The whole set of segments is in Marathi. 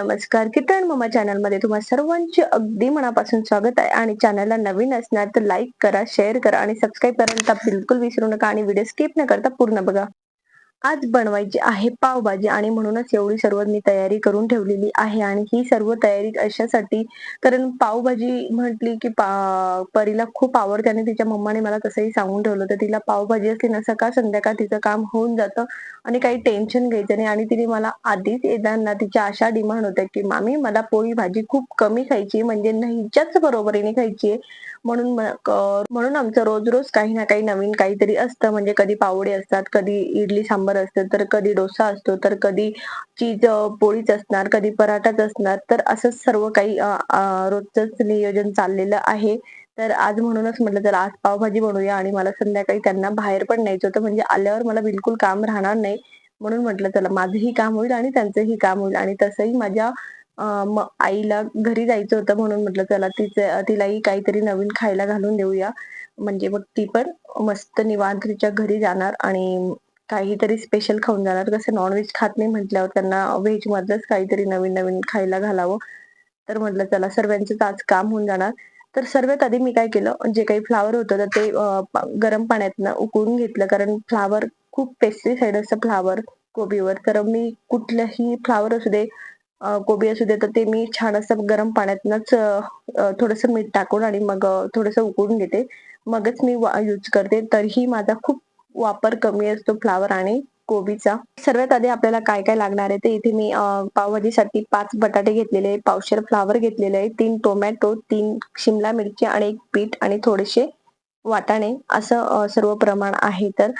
नमस्कार. नमस्कार मामा ममा चॅनलमध्ये तुम्हा सर्वांचे अगदी मनापासून स्वागत आहे आणि चॅनलला नवीन असणार तर लाईक करा शेअर करा आणि सबस्क्राईब करायला बिलकुल विसरू नका आणि व्हिडिओ स्किप न करता पूर्ण बघा. आज बनवायची आहे पावभाजी आणि म्हणूनच एवढी सर्व मी तयारी करून ठेवलेली आहे. आणि ही सर्व तयारी अशासाठी कारण पावभाजी म्हटली की पा परीला खूप आवडते आणि तिच्या मम्माने मला तसंही सांगून ठेवलं तर तिला पावभाजी असली ना सकाळ संध्याकाळ तिचं काम होऊन जातं आणि काही टेन्शन घ्यायचं नाही. आणि तिने मला आधीच येताना तिच्या अशा डिमांड होत्या की मामी मला पोळी भाजी खूप कमी खायची म्हणजे नाहीच्याच बरोबरीने खायची म्हणून म्हणून आमचं रोज रोज काही ना काही नवीन काहीतरी असतं. म्हणजे कधी पावडे असतात कधी इडली सांबर असतं तर कधी डोसा असतो तर कधी चीज पोळीच असणार कधी पराठाच असणार. तर असं सर्व काही रोजच नियोजन चाललेलं आहे. तर आज म्हणूनच म्हटलं तर आज पावभाजी बनवूया आणि मला संध्याकाळी त्यांना बाहेर पण न्यायचं होतं. म्हणजे आल्यावर मला बिलकुल काम राहणार नाही. म्हणून म्हटलं चला माझंही काम होईल आणि त्यांचंही काम होईल आणि तसंही माझ्या आईला घरी जायचं होतं म्हणून म्हटलं चला तिचं तिलाही काहीतरी नवीन खायला घालून देऊया. म्हणजे मग ती पण मस्त निवांत तिच्या घरी जाणार आणि काहीतरी स्पेशल खाऊन जाणार. कसं नॉनव्हेज खात नाही म्हटल्यावर त्यांना व्हेज मधलंच काहीतरी नवीन नवीन खायला घालावं. तर म्हटलं चला सर्वांचंच आज काम होऊन जाणार. तर सर्वात आधी मी काय केलं जे काही फ्लावर होतं तर ते गरम पाण्यातनं उकळून घेतलं. कारण फ्लावर खूप पेस्टिसाइड असतं फ्लावर कोबीवर. तर मी कुठलंही फ्लावर असू दे कोबी असू दे तर ते मी छान असं गरम पाण्यातनच थोडस मीठ टाकून आणि मग थोडस उकळून घेते. मगच मी यूज करते. तरीही माझा खूप वापर कमी असतो फ्लावर आणि कोबीचा. सर्वात आधी आपल्याला काय काय लागणार आहे ते इथे मी पावभाजीसाठी पाच बटाटे घेतलेले पावशेर फ्लावर घेतलेले आहे तीन टोमॅटो तीन शिमला मिरची आणि एक पीठ आणि थोडेसे वाटाणे. असं सर्व प्रमाण आहे. तर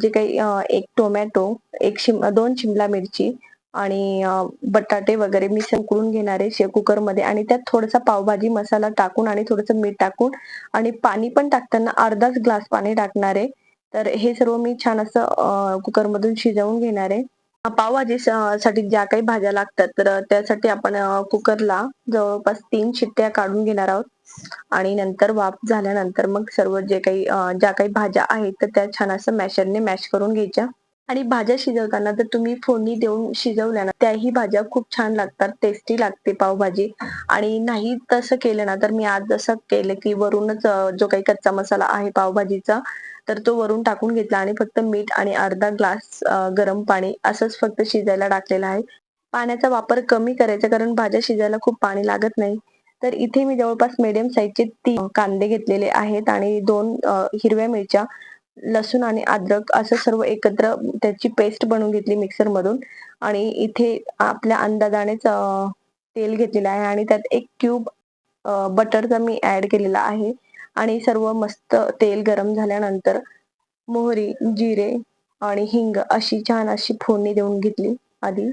जे काही एक टोमॅटो एक शिम दोन शिमला मिरची आणि बटाटे वगैरे मी उकळून घेणार आहे कुकरमध्ये आणि त्यात थोडासा पावभाजी मसाला टाकून आणि थोडंसं मीठ टाकून आणि पाणी पण टाकताना अर्धाच ग्लास पाणी टाकणार आहे. तर हे सर्व मी छान असं कुकर मधून शिजवून घेणार आहे. पावभाजी साठी ज्या काही भाज्या लागतात तर त्यासाठी आपण कुकरला जवळपास तीन शिट्ट्या काढून घेणार आहोत. आणि नंतर वाफ झाल्यानंतर मग सर्व जे काही ज्या काही भाज्या आहेत तर त्या छान असं मॅशरने मॅश करून घ्यायच्या. आणि भाज्या शिजवताना जर तुम्ही फोडणी देऊन शिजवल्या ना त्याही भाज्या खूप छान लागतात टेस्टी लागते पावभाजी. आणि नाही तसं केलं ना तर मी आज जसं केलं की वरूनच जो काही कच्चा मसाला आहे पावभाजीचा तर तो वरून टाकून घेतला आणि फक्त मीठ आणि अर्धा ग्लास गरम पाणी असंच फक्त शिजायला टाकलेलं आहे. पाण्याचा वापर कमी करायचा कारण भाज्या शिजायला खूप पाणी लागत नाही. तर इथे मी जवळपास मिडियम साईजचे तीन कांदे घेतलेले आहेत आणि दोन हिरव्या मिरच्या लसूण आणि अद्रक असं सर्व एकत्र त्याची पेस्ट बनवून घेतली मिक्सर मधून. आणि इथे आपल्या अंदाजानेच तेल घेतलेलं आहे आणि त्यात एक क्यूब बटरचा मी ऍड केलेला आहे. आणि सर्व मस्त तेल गरम झाल्यानंतर मोहरी जिरे आणि हिंग अशी छान अशी फोडणी देऊन घेतली आधी.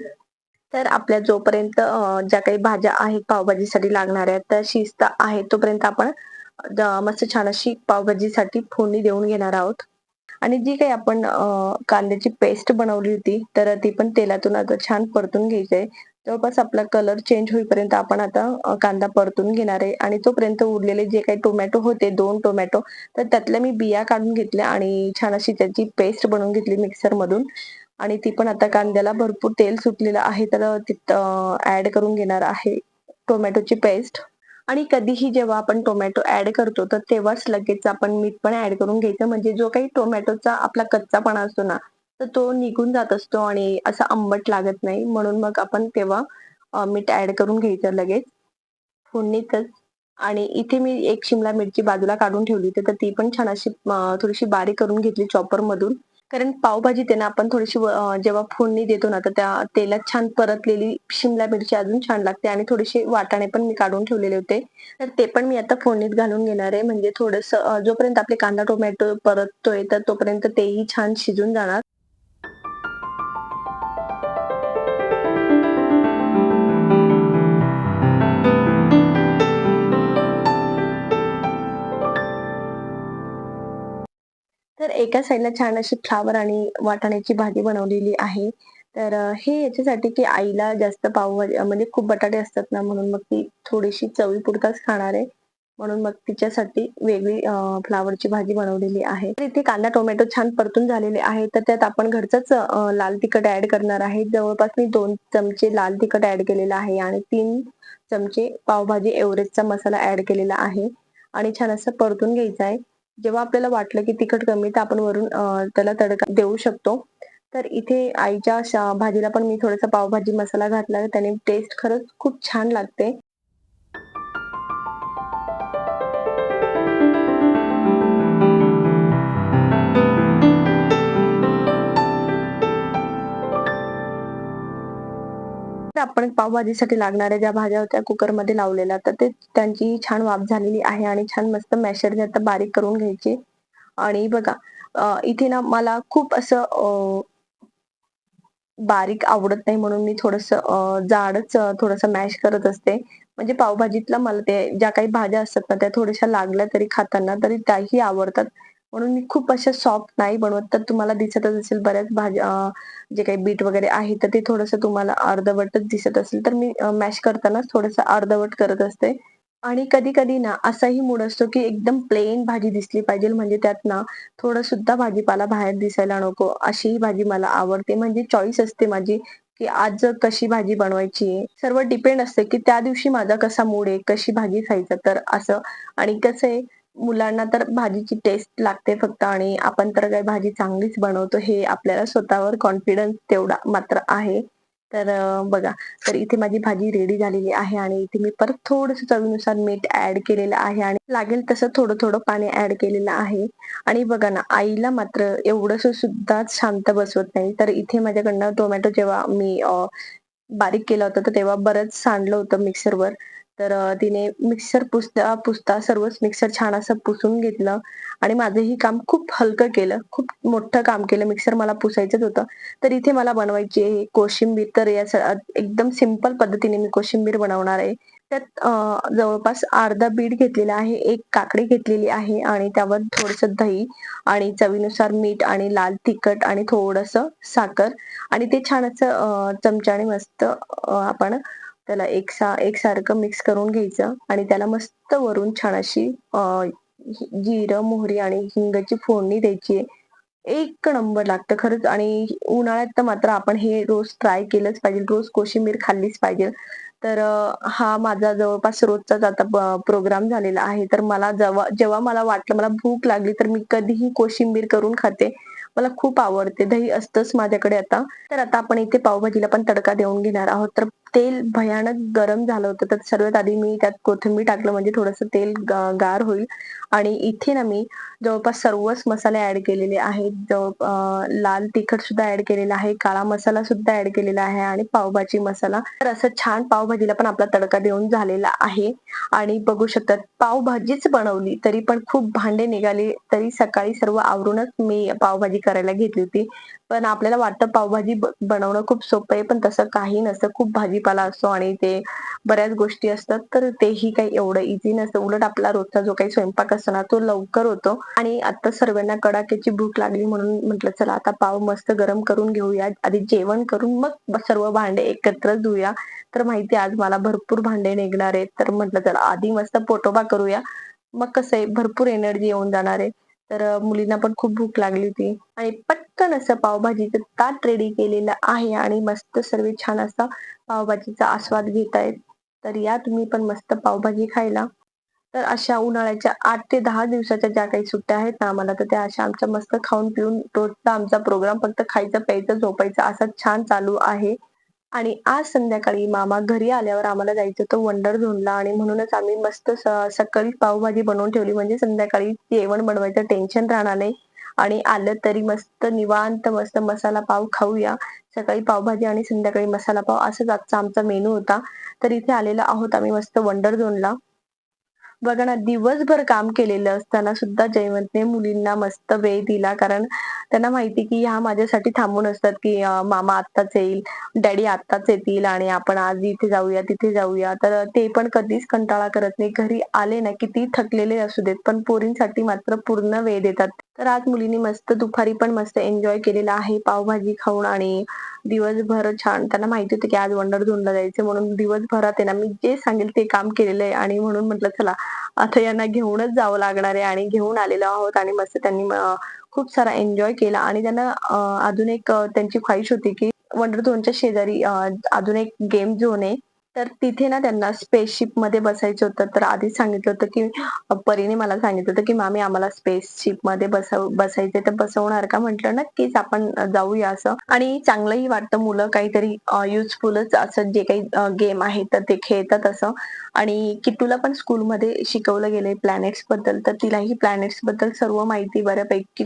तर आपल्या जोपर्यंत ज्या काही भाज्या आहेत पावभाजीसाठी लागणाऱ्या त्या शिजता आहेत तोपर्यंत आपण मस्त छान अशी पावभाजीसाठी फोडणी देऊन घेणार आहोत. आणि जी काही आपण कांद्याची पेस्ट बनवली होती तर ती पण तेलातून आता छान परतून घ्यायचंय जवळपास आपला कलर चेंज होईपर्यंत आपण आता कांदा परतून घेणार आहे. आणि तोपर्यंत उरलेले जे काही टोमॅटो होते दोन टोमॅटो तर त्यातल्या मी बिया काढून घेतल्या आणि छान अशी त्याची पेस्ट बनवून घेतली मिक्सर मधून. आणि ती पण आता कांद्याला भरपूर तेल सुटलेलं आहे तर तिथं ऍड करून घेणार आहे टोमॅटोची पेस्ट आणि कधीही जेव्हा आपण टोमॅटो ऍड करतो तर तेव्हाच लगेच आपण मीठ पण ऍड करून घ्यायचं. म्हणजे जो काही टोमॅटोचा आपला कच्चापणा असतो ना तर तो निघून जात असतो आणि असा आंबट लागत नाही. म्हणून मग आपण तेव्हा मीठ ऍड करून घ्यायचं लगेच. फोडणीतच. आणि इथे मी एक शिमला मिरची बाजूला काढून ठेवली होती तर ती पण छान अशी थोडीशी बारीक करून घेतली चॉपर मधून. कारण पावभाजी त्यांना आपण थोडीशी जेव्हा फोडणी देतो ना तर त्या तेलात छान परतलेली शिमला मिरची अजून छान लागते आणि थोडेसे वाटाणे पण मी काढून ठेवलेले होते. तर ते पण मी आता फोडणीत घालून घेणार आहे. म्हणजे थोडस जोपर्यंत आपले कांदा टोमॅटो परततोय तर तोपर्यंत तेही छान शिजून जाणार. एका साईडला छान अशी फ्लावर आणि वाटाण्याची भाजी बनवलेली आहे. तर हे याच्यासाठी की आईला जास्त पाव म्हणजे खूप बटाटे असतात ना म्हणून मग ती थोडीशी चवी पुरताच खाणार आहे. म्हणून मग तिच्यासाठी वेगळी फ्लावरची भाजी बनवलेली आहे. तर इथे कांदा टोमॅटो छान परतून झालेले आहे तर त्यात आपण घरचंच लाल तिखट ऍड करणार आहे. जवळपास मी दोन चमचे लाल तिखट ऍड केलेला आहे आणि तीन चमचे पावभाजी एव्हरेजचा मसाला ऍड केलेला आहे. आणि छान असं परतून घ्यायचं आहे. जेव्हा आपल्याला वाटलं की तिखट कमी तर आपण वरून त्याला तडका देऊ शकतो. तर इथे आईच्या भाजीला पण मी थोडासा पावभाजी मसाला घातला त्याने टेस्ट खरंच खूप छान लागते. आपण पावभाजीसाठी लागणाऱ्या ज्या भाज्या होत्या कुकरमध्ये लावलेल्या तर ते त्यांची छान वाफ झालेली आहे आणि छान मस्त मॅशरने आता बारीक करून घ्यायची. आणि बघा इथे ना मला खूप असं बारीक आवडत नाही म्हणून मी थोडस जाडच थोडस मॅश करत असते. म्हणजे पावभाजीतला मला ते ज्या काही भाज्या असतात ना त्या थोड्याशा लागल्या तरी खाताना तरी त्याही आवडतात. म्हणून मी खूप अशा सॉफ्ट नाही बनवत. तर तुम्हाला दिसतच असेल बऱ्याच भाज्या जे काही बीट वगैरे आहे तर ते थोडंसं तुम्हाला अर्धवटच दिसत असेल. तर मी मॅश करताना थोडंसं अर्धवट करत असते. आणि कधी कधी ना असाही मूड असतो की एकदम प्लेन भाजी दिसली पाहिजे. म्हणजे त्यात ना थोडं सुद्धा भाजीपाला बाहेर दिसायला नको. अशीही भाजी मला आवडते. म्हणजे चॉईस असते माझी की आज कशी भाजी बनवायची. सर्व डिपेंड असते की त्या दिवशी माझा कसा मूड आहे कशी भाजी खायचं. तर असं. आणि कसं आहे मुलांना तर भाजीची टेस्ट लागते फक्त आणि आपण तर काही भाजी चांगलीच बनवतो हे आपल्याला स्वतःवर कॉन्फिडन्स तेवढा मात्र आहे. तर बघा तर इथे माझी भाजी रेडी झालेली आहे आणि इथे मी परत थोडस चवीनुसार मीठ ऍड केलेलं आहे आणि लागेल तसं थोडं थोडं पाणी ऍड केलेलं आहे. आणि बघा ना आईला मात्र एवढस सुद्धा शांत बसवत नाही. तर इथे माझ्याकडनं टोमॅटो जेव्हा मी बारीक केलं होतं तर तेव्हा बरंच सांडलं होतं मिक्सरवर तर तिने मिक्सर पुसता पुसता सर्वच मिक्सर छान असं पुसून घेतलं आणि माझंही काम खूप हलकं केलं. खूप मोठं काम केलं. मिक्सर मला पुसायचंच होतं. तर इथे मला बनवायची आहे कोशिंबीर. तर या एकदम सिंपल पद्धतीने मी कोशिंबीर बनवणार आहे. त्यात जवळपास अर्धा बीट घेतलेला आहे. एक काकडी घेतलेली आहे आणि त्यावर थोडस दही आणि चवीनुसार मीठ आणि लाल तिखट आणि थोडस साखर आणि ते छान असं चमच्याने मस्त आपण त्याला एकसा एकसारखं मिक्स करून घ्यायचं आणि त्याला मस्त वरून छान अशी जिरं मोहरी आणि हिंगाची फोडणी द्यायची. एक नंबर लागतं खरंच आणि उन्हाळ्यात तर मात्र आपण हे रोज ट्राय केलंच पाहिजे. रोज कोशिंबीर खाल्लीच पाहिजे. तर हा माझा जवळपास रोजचाच आता प्रोग्राम झालेला आहे. तर मला जेव्हा जेव्हा मला वाटलं मला भूक लागली तर मी कधीही कोशिंबीर करून खाते. मला खूप आवडते. दही असतंच माझ्याकडे आता. तर आता आपण इथे पावभाजीला पण तडका देऊन घेणार आहोत. तर तेल भयानक गरम झालं होतं. तर सर्वात आधी मी त्यात कोथिंबीर टाकलं म्हणजे थोडंसं तेल गार होईल. आणि इथे ना मी जवळपास सर्वच मसाले ऍड केलेले आहेत. जवळ लाल तिखट सुद्धा ऍड केलेला आहे काळा मसाला सुद्धा ऍड केलेला आहे आणि पावभाजी मसाला. तर असं छान पावभाजीला पण आपला तडका देऊन झालेला आहे. आणि बघू शकतात पावभाजीच बनवली तरी पण खूप भांडे निघाले तरी सकाळी सर्व आवरूनच मी पावभाजी करायला घेतली होती. पण आपल्याला वाटतं पावभाजी बनवणं खूप सोपं आहे पण तसं काही नसतं. खूप भाजी भाजीपाला असतो आणि ते बऱ्याच गोष्टी असतात तर तेही काही एवढं इझी नसतं. उलट आपला रोजचा जो काही स्वयंपाक असतो ना तो लवकर होतो. आणि आता सर्वांना कडाक्याची भूक लागली म्हणून म्हटलं चला आता पाव मस्त गरम करून घेऊया. आधी जेवण करून मग सर्व भांडे एकत्र धुया. तर माहिती आज मला भरपूर भांडे निघणार आहेत. तर म्हटलं चला आधी मस्त पोटोबा करूया. मग कसं आहे भरपूर एनर्जी येऊन जाणार आहे. तर मुलींना पण खूप भूक लागली होती. आणि पटकन असं पावभाजीचं ताट रेडी केलेलं आहे आणि मस्त सर्व छान असा पावभाजीचा आस्वाद घेत आहेत तर या तुम्ही पण मस्त पावभाजी खायला. तर अशा उन्हाळ्याच्या आठ ते दहा दिवसाच्या ज्या काही सुट्ट्या आहेत ना आम्हाला तर त्या अशा आमच्या मस्त खाऊन पिऊन रोजचा आमचा प्रोग्राम फक्त खायचं प्यायचं झोपायचं असा छान चालू आहे. आणि आज संध्याकाळी मामा घरी आल्यावर आम्हाला जायचं होतं वंडर झोनला आणि म्हणूनच आम्ही मस्त सकाळी पावभाजी बनवून ठेवली. म्हणजे संध्याकाळी जेवण बनवायचं टेन्शन राहणार नाही. आणि आलं तरी मस्त निवांत मस्त मसाला पाव खाऊया. सकाळी पावभाजी आणि संध्याकाळी मसाला पाव असंच आजचा आमचा मेनू होता. तर इथे आलेला आहोत आम्ही मस्त वंडर झोनला बघा ना दिवसभर काम केलेलं असताना सुद्धा जयवंतने मुलींना मस्त वेळ दिला. कारण त्यांना माहिती की ह्या माझ्यासाठी थांबून असतात की मामा आत्ताच येईल डॅडी आत्ताच येतील आणि आपण आज इथे जाऊया तिथे जाऊया. तर ते पण कधीच कंटाळा करत नाही. घरी आले ना किती थकलेले असू देत पण पोरींसाठी मात्र पूर्ण वेळ देतात. तर आज मुलींनी मस्त दुपारी पण मस्त एन्जॉय केलेला आहे. पावभाजी खाऊन आणि दिवसभर छान त्यांना माहिती होतं की आज वंडर झोनला जायचं म्हणून दिवसभरात आहे ना मी जे सांगेल ते काम केलेलं आहे आणि म्हणून म्हटलं चला आता यांना घेऊनच जावं लागणार आहे आणि घेऊन आलेलो आहोत आणि मस्त त्यांनी खूप सारा एन्जॉय केला. आणि त्यांना अजून एक त्यांची ख्वाहिश होती की वंडर झोनच्या शेजारी अजून एक गेम झोन आहे तर तिथे ना त्यांना स्पेसशिपमध्ये बसायचं होतं. तर आधीच सांगितलं होतं की परीने मला सांगितलं होतं की मामी आम्हाला स्पेसशिपमध्ये बसव बसायचे तर बसवणार का? म्हटलं नक्कीच आपण जाऊया असं. आणि चांगलंही वाटतं मुलं काहीतरी युजफुलच असं जे काही गेम आहे तर ते खेळतात असं. आणि किट्टूला पण स्कूलमध्ये शिकवलं गेलंय प्लॅनेट्सबद्दल. तर तिलाही प्लॅनेट्सबद्दल सर्व माहिती बऱ्यापैकी.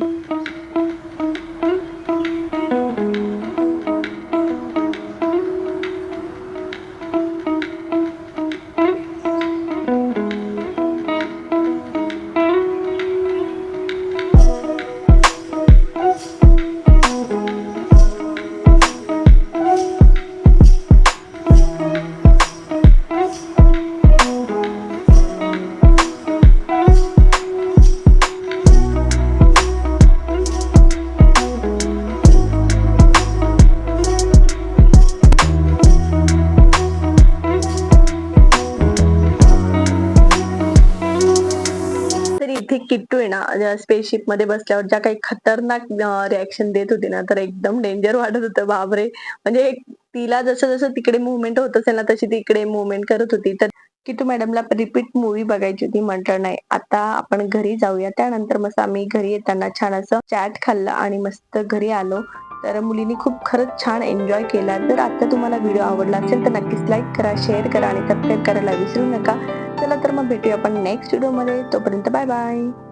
ना स्पेसशिपमध्ये बसल्यावर ज्या काही खतरनाक रिॲक्शन देत होती ना तर एकदम डेंजर वाटत होतं. बापरे! म्हणजे तिला जसं जसं तिकडे मुवमेंट होत असेल ना तशी तिकडे मुवमेंट करत होती. तर किट्टू मॅडमला रिपीट मूवी बघायची होती म्हटलं नाही. आता आपण घरी जाऊया. त्यानंतर मस्त आम्ही घरी येताना छान असं चॅट खाल्लं आणि मस्त घरी आलो. तर मुलींनी खूप खरंच छान एन्जॉय केला. जर आता तुम्हाला व्हिडिओ आवडला असेल तर नक्कीच लाईक करा शेअर करा आणि सबस्क्राईब करायला विसरू नका. चला तर मग भेटूया आपण नेक्स्ट व्हिडिओमध्ये तोपर्यंत बाय बाय